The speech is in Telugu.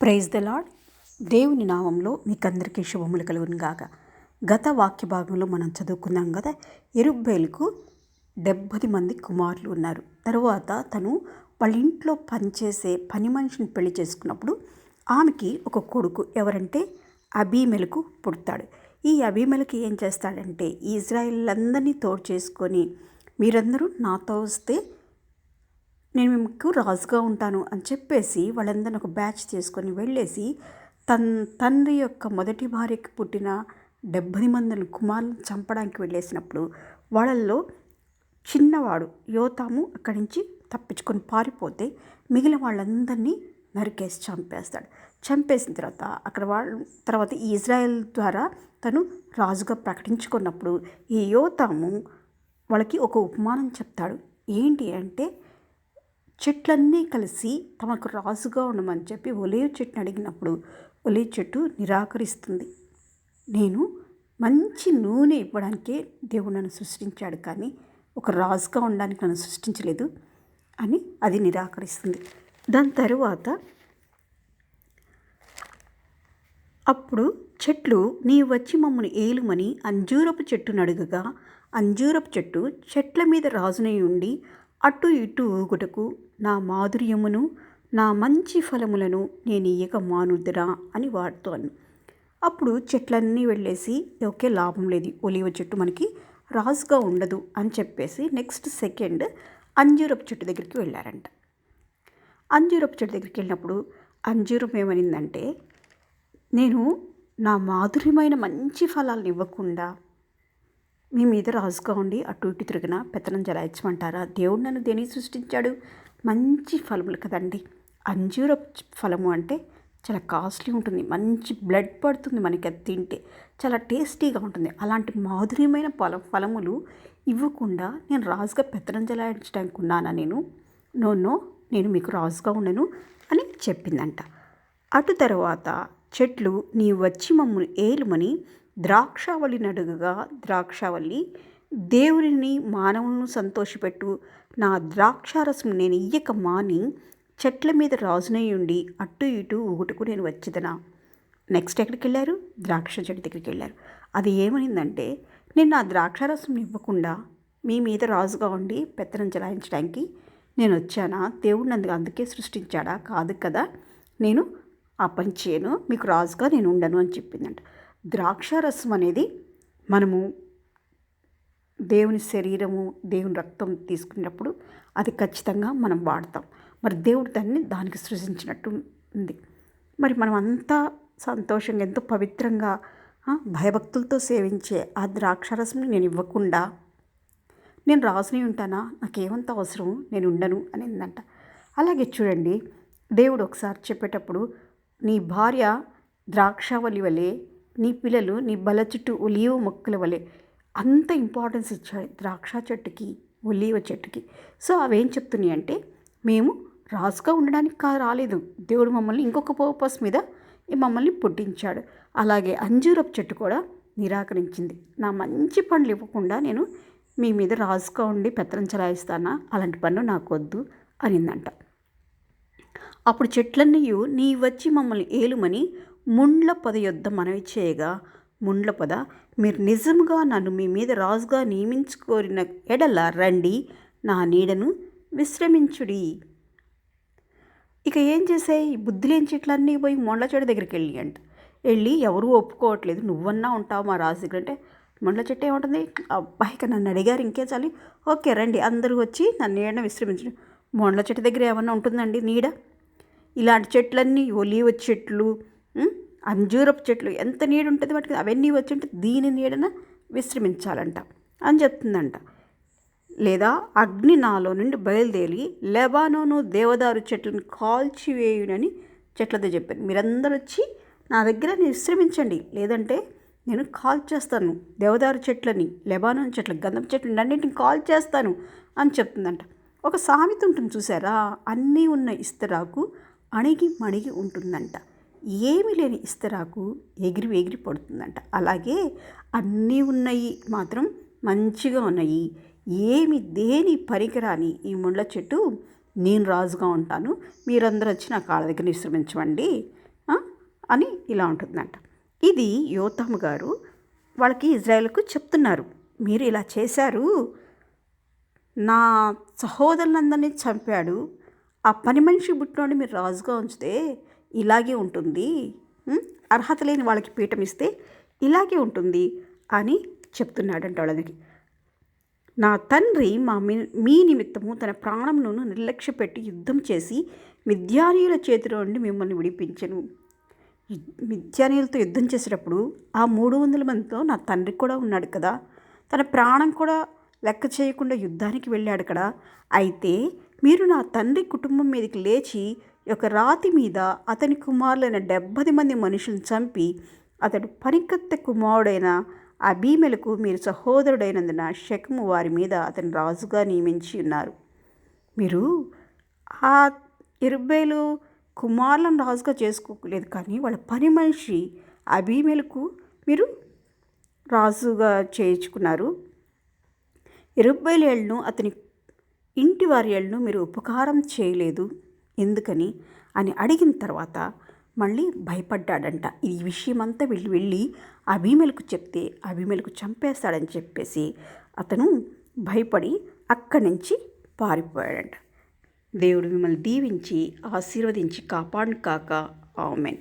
ప్రైజ్ ద లాడ్ దేవుని నామంలో మీకందరికీ శుభములు కలుగునుగాక గత వాక్య భాగంలో మనం చదువుకున్నాం కదా ఎరుబ్బేలుకు డెబ్బది మంది కుమారులు ఉన్నారు. తరువాత తను వాళ్ళ ఇంట్లో పనిచేసే పని మనిషిని పెళ్ళి చేసుకున్నప్పుడు ఆమెకి ఒక కొడుకు ఎవరంటే అభిమెలకు పుడతాడు. ఈ అబీమెలకి ఏం చేస్తాడంటే ఇజ్రాయిల్ తోడు చేసుకొని మీరందరూ నాతో వస్తే నేను మీకు రాజుగా ఉంటాను అని చెప్పేసి వాళ్ళందరిని ఒక బ్యాచ్ తీసుకొని వెళ్ళేసి తన్ తండ్రి యొక్క మొదటి భార్యకి పుట్టిన డెబ్భై మందిని కుమారులను చంపడానికి వెళ్ళేసినప్పుడు వాళ్ళల్లో చిన్నవాడు యోతాము అక్కడి నుంచి తప్పించుకొని పారిపోతే మిగిలిన వాళ్ళందరినీ నరికేసి చంపేస్తాడు. చంపేసిన తర్వాత అక్కడ వాళ్ళ తర్వాత ఈ ఇజ్రాయెల్ ద్వారా తను రాజుగా ప్రకటించుకున్నప్పుడు ఈ యోతాము వాళ్ళకి ఒక ఉపమానం చెప్తాడు. ఏంటి అంటే చెట్లన్నీ కలిసి తమకు రాజుగా ఉండమని చెప్పి ఒలివ చెట్టుని అడిగినప్పుడు ఒలివ చెట్టు నిరాకరిస్తుంది. నేను మంచి నూనె ఇవ్వడానికే దేవుడు నన్ను సృష్టించాడు కానీ ఒక రాజుగా ఉండడానికి నన్ను సృష్టించలేదు అని అది నిరాకరిస్తుంది. దాని తరువాత అప్పుడు చెట్లు నీ వచ్చి మమ్మల్ని ఏలుమని అంజూరపు చెట్టును అడుగగా అంజూరపు చెట్టు చెట్ల మీద రాజునై ఉండి అటు ఇటు ఊగుటకు నా మాధుర్యమును నా మంచి ఫలములను నేను ఇయ్యక మానుద్దురా అని వాడుతాను అప్పుడు చెట్లన్నీ వెళ్ళేసి ఒకే లాభం లేదు. ఒలివ చెట్టు మనకి రాజుగా ఉండదు అని చెప్పేసి నెక్స్ట్ సెకండ్ అంజూరపు చెట్టు దగ్గరికి వెళ్ళారంట. అంజూరపు చెట్టు దగ్గరికి వెళ్ళినప్పుడు అంజూరం ఏమనిందంటే నేను నా మాధుర్యమైన మంచి ఫలాలను ఇవ్వకుండా మీ మీద రాజుగా ఉండి అటు ఇటు తిరిగిన పెత్తనం జలాయించమంటారా? దేవుడు నన్ను దేని సృష్టించాడు? మంచి ఫలములు కదండి. అంజూర ఫలము అంటే చాలా కాస్ట్లీ ఉంటుంది. మంచి బ్లడ్ పడుతుంది మనకి అది తింటే. చాలా టేస్టీగా ఉంటుంది. అలాంటి మాధుర్యమైన ఫల ఫలములు ఇవ్వకుండా నేను రాజుగా పెత్తనం జలాయించడానికి ఉన్నానా నేను? నో నో నేను మీకు రాజుగా ఉండను అని చెప్పిందంట. అటు తర్వాత చెట్లు నీ వచ్చి మమ్మల్ని ఏలుమని ద్రాక్షావళి నడుగుగా ద్రాక్షావళి దేవుడిని మానవులను సంతోషపెట్టు నా ద్రాక్షారసం నేను ఇయ్యక మాని చెట్ల మీద రాజునై ఉండి అటు ఇటు ఊగుటకు నేను వచ్చేదనా? నెక్స్ట్ ఎక్కడికి వెళ్ళారు ద్రాక్ష చెట్టు దగ్గరికి వెళ్ళారు అది ఏమైందంటే నేను నా ద్రాక్షారసం ఇవ్వకుండా మీ మీద రాజుగా ఉండి పెత్తనం చలాయించడానికి నేను వచ్చానా? దేవుడు అందుకు అందుకే సృష్టించాడా? కాదు కదా నేను ఆ పని చేయను మీకు రాజుగా నేను ఉండను అని చెప్పిందంట. ద్రాక్షారసం అనేది మనము దేవుని శరీరము దేవుని రక్తం తీసుకున్నప్పుడు అది ఖచ్చితంగా మనం వాడతాం. మరి దేవుడు దాన్ని దానికి సృజించినట్టు ఉంది. మరి మనం అంతా సంతోషంగా ఎంతో పవిత్రంగా భయభక్తులతో సేవించే ఆ ద్రాక్షారసం నేను ఇవ్వకుండా నేను రాసుని ఉంటానా? నాకేమంత అవసరం నేను ఉండను అనిందంట. అలాగే చూడండి దేవుడు ఒకసారి చెప్పేటప్పుడు నీ భార్య ద్రాక్షావళి వలె నీ పిల్లలు నీ బల చుట్టూ ఒలియో మొక్కల వలె అంత ఇంపార్టెన్స్ ఇచ్చాడు ద్రాక్ష చెట్టుకి ఒలివ చెట్టుకి. సో అవేం చెప్తున్నాయి అంటే మేము రాజుగా ఉండడానికి కా రాలేదు. దేవుడు మమ్మల్ని ఇంకొక పర్పస్ మీద మమ్మల్ని పుట్టించాడు. అలాగే అంజూరపు చెట్టు కూడా నిరాకరించింది. నా మంచి పండ్లు ఇవ్వకుండా నేను మీ మీద రాజుగా ఉండి పెత్తనం చలాయిస్తానా? అలాంటి పనులు నాకు వద్దు అనిందంట. అప్పుడు చెట్లన్నీ నీ వచ్చి మమ్మల్ని ఏలుమని ముండ్ల పొద యుద్ధం మనవి చేయగా ముండ్ల పొద మీరు నిజంగా నన్ను మీ మీద రాజుగా నియమించుకోరిన ఎడల రండి నా నీడను విశ్రమించుడి. ఇక ఏం చేసాయి ఈ బుద్ధిలేని చెట్లన్నీ పోయి మొండ్ల చెట్టు దగ్గరికి వెళ్ళి అంట. వెళ్ళి ఎవరూ ఒప్పుకోవట్లేదు. నువ్వన్నా ఉంటావు మా రాజు దగ్గర అంటే? మొండ్ల చెట్టు ఏముంటుంది? అబ్బాయికి నన్ను అడిగారు ఇంకే చాలి? ఓకే రండి అందరూ వచ్చి నన్ను నీడను విశ్రమించండి. మొండ్ల చెట్టు దగ్గర ఏమన్నా ఉంటుందండి నీడ? ఇలాంటి చెట్లన్నీ ఒలివ చెట్లు అంజూరపు చెట్లు ఎంత నీడ ఉంటుంది వాటికి అవన్నీ వచ్చి ఉంటే దీని నీడన విశ్రమించాలంట అని చెప్తుందంట. లేదా అగ్ని నాలో నుండి బయలుదేరి లెబానోను దేవదారు చెట్లను కాల్చివేయునని చెట్లతో చెప్పాను మీరందరూ వచ్చి నా దగ్గర విశ్రమించండి. లేదంటే నేను కాల్ చేస్తాను దేవదారు చెట్లని లెబానోన్ చెట్లు గంధం చెట్లు అన్నింటిని కాల్ చేస్తాను అని చెప్తుందంట. ఒక సామెత ఉంటుంది చూసారా? అన్నీ ఉన్న ఇస్తరాకు అణిగి మణిగి ఉంటుందంట. ఏమి లేని ఇస్తరాకు ఎగిరి ఎగిరి పడుతుందంట. అలాగే అన్నీ ఉన్నాయి మాత్రం మంచిగా ఉన్నాయి. ఏమి దేని పరికరాని ఈ ముండ్ల చెట్టు నేను రాజుగా ఉంటాను. మీరందరూ వచ్చి నా కాళ్ళ దగ్గర విశ్రమించమండి అని ఇలా ఉంటుందంట. ఇది యోతాము గారు వాళ్ళకి ఇజ్రాయెల్కు చెప్తున్నారు. మీరు ఇలా చేశారు. నా సహోదరులందరినీ చంపాడు. ఆ పని మనిషి పుట్టినోడిని మీరు రాజుగా ఉంచితే ఇలాగే ఉంటుంది. అర్హత లేని వాళ్ళకి పీఠం ఇస్తే ఇలాగే ఉంటుంది అని చెప్తున్నాడంట వాళ్ళకి. నా తండ్రి మా మీ మీ నిమిత్తము తన ప్రాణంను నిర్లక్ష్య పెట్టి యుద్ధం చేసి మిథ్యానీయుల చేతిలో నుండి మిమ్మల్ని విడిపించను. మిథ్యానీయులతో యుద్ధం చేసేటప్పుడు ఆ మూడు వందల మందితో నా తండ్రి కూడా ఉన్నాడు కదా. తన ప్రాణం కూడా లెక్క చేయకుండా యుద్ధానికి వెళ్ళాడు కదా. అయితే మీరు నా తండ్రి కుటుంబం మీదకి లేచి ఒక రాతి మీద అతని కుమారులైన డెబ్బది మంది మనుషులను చంపి అతడు పనికత్తె కుమారుడైన అభీమెలకు మీరు సహోదరుడైనందున శకము వారి మీద అతని రాజుగా నియమించి ఉన్నారు. మీరు ఆ ఇరుబేలు కుమారులను రాజుగా చేసుకోలేదు కానీ వాళ్ళ పని మనిషి అభిమేలకు మీరు రాజుగా చేయించుకున్నారు. ఇరుబైలేళ్ళను అతని ఇంటి వారి ఏళ్ళను మీరు ఉపకారం చేయలేదు. ఎందుకని అని అడిగిన తర్వాత మళ్ళీ భయపడ్డాడంట. ఈ విషయం అంతా వెళ్ళి వెళ్ళి అభిమేలకు చెప్తే అభిమేలకు చంపేస్తాడని చెప్పేసి అతను భయపడి అక్కడి నుంచి పారిపోయాడంట. దేవుడు మిమ్మల్ని దీవించి ఆశీర్వదించి కాపాడు కాక. ఆమెన్.